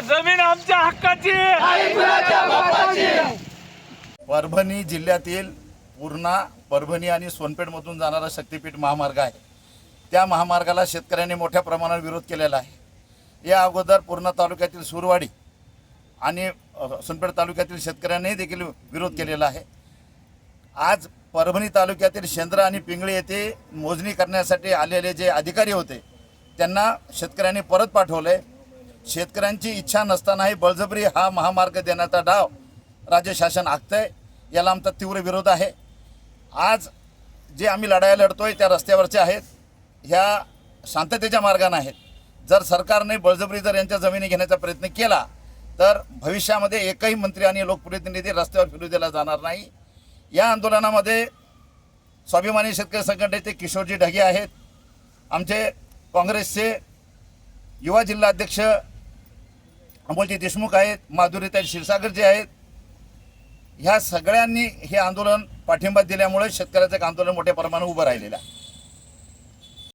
जमीन आमच्या हक्काची. परभणी जिल्ह्यातील पूर्णा परभणी आणि सोनपेठमधून जाणारा शक्तीपीठ महामार्ग आहे. त्या महामार्गाला शेतकऱ्यांनी मोठ्या प्रमाणात विरोध केलेला आहे. या अगोदर पूर्णा तालुक्यातील सुरवाडी आणि सोनपेठ तालुक्यातील शेतकऱ्यांनीही देखील विरोध केलेला आहे. आज परभणी तालुक्यातील शेंद्रा आणि पिंगळी येथे मोजणी करण्यासाठी आलेले जे अधिकारी होते त्यांना शेतकऱ्यांनी परत पाठवले शेतकऱ्यांची इच्छा नसतानाही बळजबरी हा महामार्ग देण्याचा डाव राज्य शासन आखतंय. याला आमचा तीव्र विरोध आहे. आज जे आम्ही लढाया लढतोय त्या रस्त्यावरचे आहेत. ह्या शांततेच्या मार्गाने आहेत. जर सरकारने बळजबरी जर यांच्या जमिनी घेण्याचा प्रयत्न केला तर भविष्यामध्ये एकही मंत्री आणि लोकप्रतिनिधी रस्त्यावर फिरू दिला जाणार नाही. या आंदोलनामध्ये स्वाभिमानी शेतकरी संघटनेचे किशोरजी ढगे आहेत. आमचे काँग्रेसचे युवा जिल्हाध्यक्ष अमोलजी देशमुख आहेत माधुरीताई क्षीरसागरजी आहेत. ह्या सगळ्यांनी हे आंदोलन पाठिंबा दिल्यामुळे शेतकऱ्याचं आंदोलन मोठ्या प्रमाणात उभं राहिलेलं आहे.